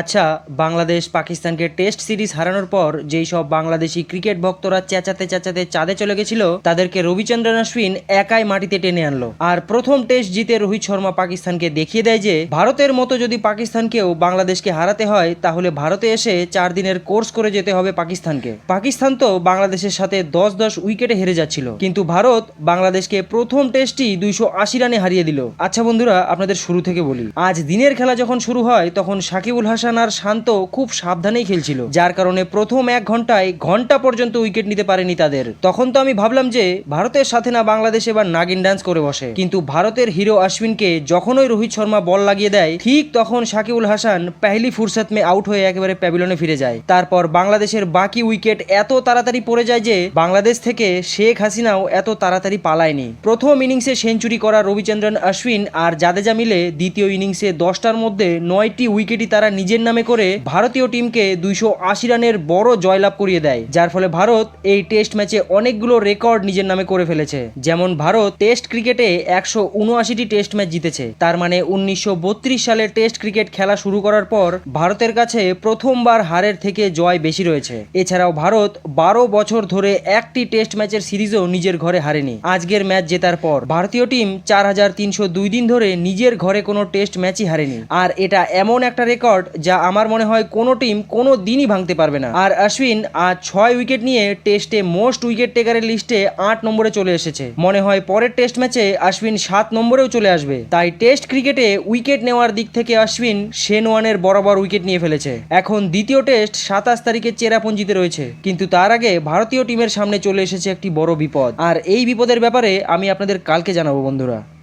আচ্ছা বাংলাদেশ পাকিস্তানকে test series হারানোর পর যেই সব বাংলাদেশি ক্রিকেট ভক্তরা চেঁচাতে চেঁচাতে চাঁদে চলে গেছিল, তাদেরকে রবিচন্দ্রন অশ্বিন একাই মাটিতে টেনে আনলো। আর প্রথম টেস্ট জিতে রোহিত শর্মা পাকিস্তানকে দেখিয়ে দেয় যে, ভারতের মতো যদি পাকিস্তানকেও বাংলাদেশকে হারাতে হয়, তাহলে ভারতে এসে চার দিনের কোর্স করে যেতে হবে পাকিস্তানকে। পাকিস্তান তো বাংলাদেশের সাথে দশ দশ উইকেটে হেরে যাচ্ছিল, কিন্তু ভারত বাংলাদেশকে প্রথম টেস্টই দুইশো আশি রানে হারিয়ে দিল। আচ্ছা বন্ধুরা, আপনাদের শুরু থেকে বলি। আজ দিনের খেলা যখন শুরু হয়, তখন সাকিবুল হাসান আর শান্ত খুব সাবধানেই খেলছিল। যার কারণে প্রথম এক ঘন্টায় ঘণ্টা পর্যন্ত উইকেট নিতে পারেনি তাদের। তখন তো আমি ভাবলাম যে, ভারতের সাথে না বাংলাদেশ এবার নাগিন ডান্স করে বসে। কিন্তু ভারতের হিরো অশ্বিনকে যখনই রোহিত শর্মা বল লাগিয়ে দেয়, ঠিক তখন সাকিবুল হাসান পেহলি ফুরসত মে আউট হয়ে একেবারে প্যাভিলনে ফিরে যায়। তারপর বাংলাদেশের বাকি উইকেট এত তাড়াতাড়ি পড়ে যায় যে, বাংলাদেশ থেকে শেখ হাসিনাও এত তাড়াতাড়ি পালায়নি। প্রথম ইনিংসে সেঞ্চুরি করা রবিচন্দ্রন অশ্বিন আর জাদেজা মিলে দ্বিতীয় ইনিংসে দশটার মধ্যে নয়টি উইকেটই তারা নিজের নামে করে ভারতীয় টিমকে দুইশো আশি রানের বড় জয়লাভ করিয়ে দেয়, যার ফলে ভারত এই টেস্ট ম্যাচে অনেকগুলো রেকর্ড নিজের নামে করে ফেলেছে। যেমন ভারত টেস্ট ক্রিকেটে একশো উনআশিটি টেস্ট ম্যাচ জিতেছে। তার মানে উনিশশো বত্রিশ সালে টেস্ট ক্রিকেট খেলা শুরু করার পর ভারতের কাছে প্রথমবার হারের থেকে জয় বেশি রয়েছে। এছাড়াও ভারত বারো বছর ধরে একটি টেস্ট ম্যাচের সিরিজও নিজের ঘরে হারেনি। আজকের ম্যাচ জেতার পর ভারতীয় টিম চার হাজার তিনশো দুই দিন ধরে নিজের ঘরে কোনো টেস্ট ম্যাচই হারেনি। আর এটা এমন একটা রেকর্ড যা আমার মনে হয় কোনো টিম কোনো দিনই ভাঙতে পারবে না। আর অশ্বিন, আজ ছয় উইকেট নিয়ে টেস্টে মোস্ট উইকেট টেকারের লিস্টে আট নম্বরে চলে এসেছে। মনে হয় পরের টেস্ট ম্যাচে অশ্বিন সাত নম্বরেও চলে আসবে। তাই টেস্ট ক্রিকেটে উইকেট নেওয়ার দিক থেকে অশ্বিন শেন ওয়ানের বরাবর উইকেট নিয়ে ফেলেছে। এখন দ্বিতীয় টেস্ট সাতাশ তারিখে চেরাপুঞ্জিতে রয়েছে। কিন্তু তার আগে ভারতীয় টিমের সামনে চলে এসেছে একটি বড় বিপদ। আর এই বিপদের ব্যাপারে আমি আপনাদের কালকে জানাব বন্ধুরা।